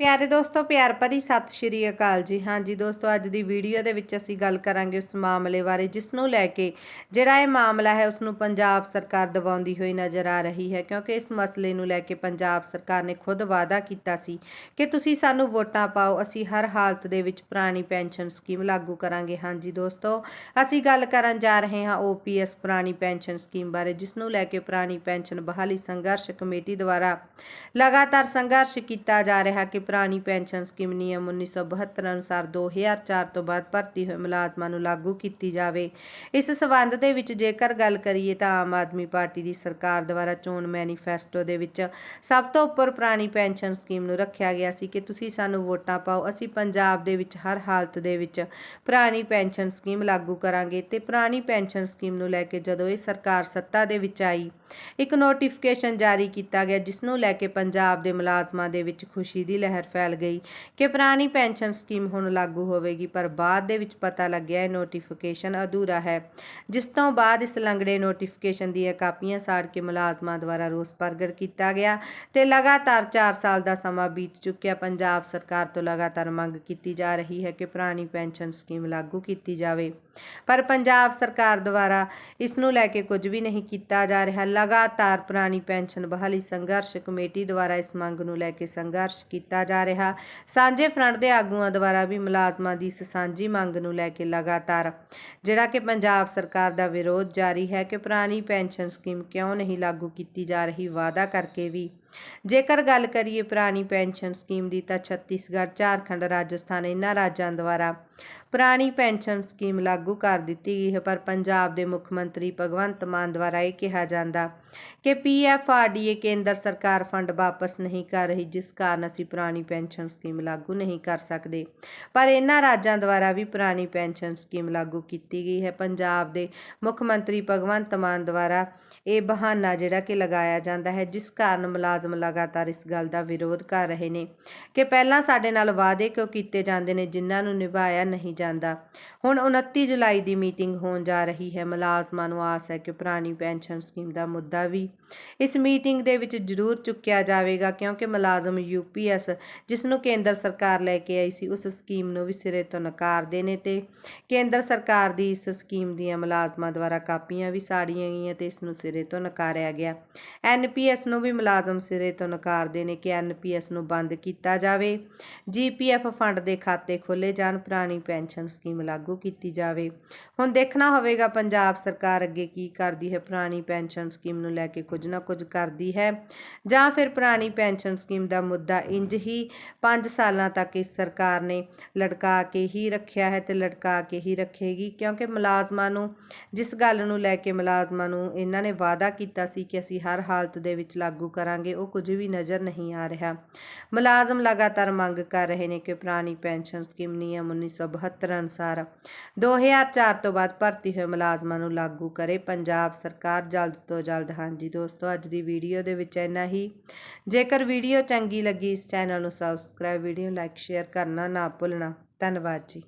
ਪਿਆਰੇ ਦੋਸਤੋ, ਪਿਆਰ ਭਰੀ ਸਤਿ ਸ਼੍ਰੀ ਅਕਾਲ ਜੀ। ਹਾਂਜੀ ਦੋਸਤੋ, ਅੱਜ ਦੀ ਵੀਡੀਓ ਦੇ ਵਿੱਚ ਅਸੀਂ ਗੱਲ ਕਰਾਂਗੇ ਉਸ ਮਾਮਲੇ ਬਾਰੇ ਜਿਸ ਨੂੰ ਲੈ ਕੇ ਜਿਹੜਾ ਇਹ ਮਾਮਲਾ ਹੈ ਉਸ ਨੂੰ ਪੰਜਾਬ ਸਰਕਾਰ ਦਬਾਉਂਦੀ ਹੋਈ ਨਜ਼ਰ ਆ ਰਹੀ ਹੈ। ਕਿਉਂਕਿ ਇਸ ਮਸਲੇ ਨੂੰ ਲੈ ਕੇ ਪੰਜਾਬ ਸਰਕਾਰ ਨੇ ਖੁਦ ਵਾਅਦਾ ਕੀਤਾ ਸੀ ਕਿ ਤੁਸੀਂ ਸਾਨੂੰ ਵੋਟਾਂ ਪਾਓ, ਅਸੀਂ ਹਰ ਹਾਲਤ ਦੇ ਵਿੱਚ ਪੁਰਾਣੀ ਪੈਨਸ਼ਨ ਸਕੀਮ ਲਾਗੂ ਕਰਾਂਗੇ। ਹਾਂਜੀ ਦੋਸਤੋ, ਅਸੀਂ ਗੱਲ ਕਰਨ ਜਾ ਰਹੇ ਹਾਂ ਓਪੀਐਸ ਪੁਰਾਣੀ ਪੈਨਸ਼ਨ ਸਕੀਮ ਬਾਰੇ ਜਿਸ ਨੂੰ ਲੈ ਕੇ ਪੁਰਾਣੀ ਪੈਨਸ਼ਨ ਬਹਾਲੀ ਸੰਘਰਸ਼ ਕਮੇਟੀ ਦੁਆਰਾ ਲਗਾਤਾਰ ਸੰਘਰਸ਼ ਕੀਤਾ ਜਾ ਰਿਹਾ ਕਿ ਪੁਰਾਣੀ ਪੈਨਸ਼ਨ ਸਕੀਮ ਨਿਯਮ 1972 ਅਨੁਸਾਰ 2004 ਤੋਂ ਬਾਅਦ ਭਰਤੀ ਹੋਏ ਮੁਲਾਜ਼ਮਾਂ ਨੂੰ ਲਾਗੂ ਕੀਤੀ ਜਾਵੇ। ਇਸ ਸਬੰਧ ਦੇ ਵਿੱਚ ਜੇਕਰ ਗੱਲ ਕਰੀਏ ਤਾਂ ਆਮ ਆਦਮੀ ਪਾਰਟੀ ਦੀ ਸਰਕਾਰ ਦੁਆਰਾ ਚੋਣ ਮੈਨੀਫੈਸਟੋ ਦੇ ਵਿੱਚ ਸਭ ਤੋਂ ਉੱਪਰ ਪੁਰਾਣੀ ਪੈਨਸ਼ਨ ਸਕੀਮ ਨੂੰ ਰੱਖਿਆ ਗਿਆ ਸੀ ਕਿ ਤੁਸੀਂ ਸਾਨੂੰ ਵੋਟਾਂ ਪਾਓ, ਅਸੀਂ ਪੰਜਾਬ ਦੇ ਵਿੱਚ ਹਰ ਹਾਲਤ ਦੇ ਵਿੱਚ ਪੁਰਾਣੀ ਪੈਨਸ਼ਨ ਸਕੀਮ ਲਾਗੂ ਕਰਾਂਗੇ ਤੇ ਪੁਰਾਣੀ ਪੈਨਸ਼ਨ ਸਕੀਮ ਨੂੰ ਲੈ ਕੇ ਜਦੋਂ ਇਹ ਸਰਕਾਰ ਸੱਤਾ ਦੇ ਵਿੱਚ ਆਈ, ਇੱਕ ਨੋਟੀਫਿਕੇਸ਼ਨ ਜਾਰੀ ਕੀਤਾ ਗਿਆ, ਜਿਸ ਨੂੰ ਲੈ ਕੇ ਪੰਜਾਬ ਦੇ ਮੁਲਾਜ਼ਮਾਂ ਦੇ ਵਿੱਚ ਖੁਸ਼ੀ ਦੀ ਲਹਿਰ ਫੈਲ ਗਈ ਕਿ ਪੁਰਾਣੀ ਪੈਨਸ਼ਨ ਸਕੀਮ ਹੁਣ ਲਾਗੂ ਹੋਵੇਗੀ, ਪਰ ਬਾਅਦ ਦੇ ਵਿੱਚ ਪਤਾ ਲੱਗਿਆ ਇਹ ਨੋਟੀਫਿਕੇਸ਼ਨ ਅਧੂਰਾ ਹੈ। ਜਿਸ ਤੋਂ ਬਾਅਦ ਇਸ ਲੰਗੜੇ ਨੋਟੀਫਿਕੇਸ਼ਨ ਦੀਆਂ ਕਾਪੀਆਂ ਸਾੜ ਕੇ ਮੁਲਾਜ਼ਮਾਂ ਦੁਆਰਾ ਰੋਸ ਪ੍ਰਗਟ ਕੀਤਾ ਗਿਆ ਤੇ ਲਗਾਤਾਰ 4 ਸਾਲ ਦਾ ਸਮਾਂ ਬੀਤ ਚੁੱਕਿਆ। ਪੰਜਾਬ ਸਰਕਾਰ ਤੋਂ ਲਗਾਤਾਰ ਮੰਗ ਕੀਤੀ ਜਾ ਰਹੀ ਹੈ ਕਿ ਪੁਰਾਣੀ ਪੈਨਸ਼ਨ ਸਕੀਮ ਲਾਗੂ ਕੀਤੀ ਜਾਵੇ। ਪਰ ਪੰਜਾਬ ਸਰਕਾਰ ਦੁਆਰਾ ਇਸ ਨੂੰ ਲੈ ਕੇ ਕੁਝ ਵੀ ਨਹੀਂ ਕੀਤਾ ਜਾ ਰਿਹਾ। ਲਗਾਤਾਰ ਪੁਰਾਣੀ ਪੈਨਸ਼ਨ ਬਹਾਲੀ ਸੰਘਰਸ਼ ਕਮੇਟੀ ਦੁਆਰਾ ਇਸ ਮੰਗ ਨੂੰ ਲੈ ਕੇ ਸੰਘਰਸ਼ ਕੀਤਾ ਜਾ ਰਿਹਾ। ਸਾਂਝੇ ਫਰੰਟ ਦੇ ਆਗੂਆਂ ਦੁਆਰਾ ਵੀ ਮੁਲਾਜ਼ਮਾਂ ਦੀ ਇਸ ਸਾਂਝੀ ਮੰਗ ਨੂੰ ਲੈ ਕੇ ਲਗਾਤਾਰ, ਜਿਹੜਾ ਕਿ ਪੰਜਾਬ ਸਰਕਾਰ ਦਾ ਵਿਰੋਧ ਜਾਰੀ ਹੈ ਕਿ ਪੁਰਾਣੀ ਪੈਨਸ਼ਨ ਸਕੀਮ ਕਿਉਂ ਨਹੀਂ ਲਾਗੂ ਕੀਤੀ ਜਾ ਰਹੀ, ਵਾਅਦਾ ਕਰਕੇ ਵੀ। ਜੇਕਰ ਗੱਲ ਕਰੀਏ ਪੁਰਾਣੀ ਪੈਨਸ਼ਨ ਸਕੀਮ ਦੀ ਤਾਂ ਛੱਤੀਸਗੜ੍ਹ, ਝਾਰਖੰਡ, ਰਾਜਸਥਾਨ ਇਹਨਾਂ ਰਾਜਾਂ ਦੁਆਰਾ ਪੁਰਾਣੀ ਪੈਨਸ਼ਨ ਸਕੀਮ ਲਾਗੂ ਕਰ ਦਿੱਤੀ ਗਈ ਹੈ, ਪਰ ਪੰਜਾਬ ਦੇ ਮੁੱਖ ਮੰਤਰੀ ਭਗਵੰਤ ਮਾਨ ਦੁਆਰਾ ਇਹ ਕਿਹਾ ਜਾਂਦਾ ਕਿ ਪੀਐਫਆਰਡੀਏ ਕੇਂਦਰ ਸਰਕਾਰ ਫੰਡ ਵਾਪਸ ਨਹੀਂ ਕਰ ਰਹੀ, ਜਿਸ ਕਾਰਨ ਅਸੀਂ ਪੁਰਾਣੀ ਪੈਨਸ਼ਨ ਸਕੀਮ ਲਾਗੂ ਨਹੀਂ ਕਰ ਸਕਦੇ। ਪਰ ਇਹਨਾਂ ਰਾਜਾਂ ਦੁਆਰਾ ਵੀ ਪੁਰਾਣੀ ਪੈਨਸ਼ਨ ਸਕੀਮ ਲਾਗੂ ਕੀਤੀ ਗਈ ਹੈ। ਪੰਜਾਬ ਦੇ ਮੁੱਖ ਮੰਤਰੀ ਭਗਵੰਤ ਮਾਨ ਦੁਆਰਾ ਇਹ ਬਹਾਨਾ ਜਿਹੜਾ ਕਿ ਲਗਾਇਆ ਜਾਂਦਾ ਹੈ, ਜਿਸ ਕਾਰਨ ਮੁਲਾਜ਼ਮ ਲਗਾਤਾਰ ਇਸ ਗੱਲ ਦਾ ਵਿਰੋਧ ਕਰ ਰਹੇ ਨੇ ਕਿ ਪਹਿਲਾਂ ਸਾਡੇ ਨਾਲ ਵਾਅਦੇ ਕਿਉਂ ਕੀਤੇ ਜਾਂਦੇ ਨੇ, ਜਿਨ੍ਹਾਂ ਨੂੰ ਨਿਭਾਇਆ ਨਹੀਂ ਜਾਂਦਾ। ਹੁਣ 29 ਜੁਲਾਈ ਦੀ ਮੀਟਿੰਗ ਹੋਣ ਜਾ ਰਹੀ ਹੈ। ਮੁਲਾਜ਼ਮਾਂ ਨੂੰ ਆਸ ਹੈ ਕਿ ਪੁਰਾਣੀ ਪੈਨਸ਼ਨ ਸਕੀਮ ਦਾ ਮੁੱਦਾ ਵੀ ਇਸ ਮੀਟਿੰਗ ਦੇ ਵਿੱਚ ਜ਼ਰੂਰ ਚੁੱਕਿਆ ਜਾਵੇਗਾ, ਕਿਉਂਕਿ ਮੁਲਾਜ਼ਮ ਯੂਪੀਐਸ ਜਿਸ ਨੂੰ ਕੇਂਦਰ ਸਰਕਾਰ ਲੈ ਕੇ ਆਈ ਸੀ, ਉਸ ਸਕੀਮ ਨੂੰ ਵੀ ਸਿਰੇ ਤੋਂ ਨਕਾਰਦੇ ਨੇ ਤੇ ਕੇਂਦਰ ਸਰਕਾਰ ਦੀ ਇਸ ਸਕੀਮ ਦੀਆਂ ਮੁਲਾਜ਼ਮਾਂ ਦੁਆਰਾ ਕਾਪੀਆਂ ਵੀ ਸਾੜੀਆਂ ਗਈਆਂ ਤੇ ਇਸ ਨੂੰ ਸਿਰੇ ਤੋਂ ਨਕਾਰਿਆ ਗਿਆ। ਐਨਪੀਐਸ ਨੂੰ ਵੀ ਮੁਲਾਜ਼ਮ ਸਿਰੇ ਤੋਂ ਨਕਾਰਦੇ ਨੇ ਕਿ ਐਨਪੀਐਸ ਨੂੰ ਬੰਦ ਕੀਤਾ ਜਾਵੇ। ਜੀਪੀਐਫ ਫੰਡ ਦੇ ਖਾਤੇ ਖੋਲੇ ਜਾਣ, ਪੁਰਾਣੀ ਪੈਨਸ਼ਨ ਸਕੀਮ ਲਾਗੂ ਕੀਤੀ ਜਾਵੇ। ਹੁਣ ਦੇਖਣਾ ਹੋਵੇਗਾ ਪੰਜਾਬ ਸਰਕਾਰ ਅੱਗੇ ਕੀ ਕਰਦੀ ਹੈ। ਪੁਰਾਣੀ ਪੈਨਸ਼ਨ ਸਕੀਮ ਨੂੰ ਲੈ ਕੇ ਕੁਝ ਨਾ ਕੁਝ ਕਰਦੀ ਹੈ। ਜਾਂ ਫਿਰ ਪੁਰਾਣੀ ਪੈਨਸ਼ਨ ਸਕੀਮ ਦਾ ਮੁੱਦਾ ਇੰਜ ਹੀ 5 ਸਾਲਾਂ ਤੱਕ ਇਸ ਸਰਕਾਰ ਨੇ ਲਟਕਾ ਕੇ ਹੀ ਰੱਖਿਆ ਹੈ ਤੇ ਲਟਕਾ ਕੇ ਹੀ ਰੱਖੇਗੀ। ਕਿਉਂਕਿ ਮੁਲਾਜ਼ਮਾਂ ਨੂੰ, ਜਿਸ ਗੱਲ ਨੂੰ ਲੈ ਕੇ ਮੁਲਾਜ਼ਮਾਂ ਨੂੰ ਇਹਨਾਂ ਨੇ ਵਾਅਦਾ ਕੀਤਾ ਸੀ ਕਿ ਅਸੀਂ ਹਰ ਹਾਲਤ ਦੇ ਵਿੱਚ ਲਾਗੂ ਕਰਾਂਗੇ, ਉਹ ਕੁਝ ਵੀ ਨਜ਼ਰ ਨਹੀਂ ਆ ਰਿਹਾ। ਮੁਲਾਜ਼ਮ ਲਗਾਤਾਰ ਮੰਗ ਕਰ ਰਹੇ ਨੇ ਕਿ ਪੁਰਾਣੀ ਪੈਨਸ਼ਨ ਸਕੀਮ, ਨਿਯਮ 1972 ਅਨੁਸਾਰ। 2004 ਤੋਂ ਬਾਅਦ ਭਰਤੀ ਹੋਏ ਮੁਲਾਜ਼ਮਾਂ ਨੂੰ ਲਾਗੂ ਕਰੇ ਪੰਜਾਬ ਸਰਕਾਰ। ਜਲਦ ਤੋਂ ਜਲਦ, ਹਾਂਜੀ ਦੋਸਤੋ, ਅੱਜ ਦੀ ਵੀਡੀਓ ਦੇ ਵਿੱਚ ਇੰਨਾ ਹੀ। ਜੇਕਰ ਵੀਡੀਓ ਚੰਗੀ ਲੱਗੀ, ਇਸ ਚੈਨਲ ਨੂੰ ਸਬਸਕ੍ਰਾਈਬ ਵੀਡੀਓ ਲਾਈਕ ਸ਼ੇਅਰ ਕਰਨਾ ਨਾ ਭੁੱਲਣਾ। ਧੰਨਵਾਦ ਜੀ।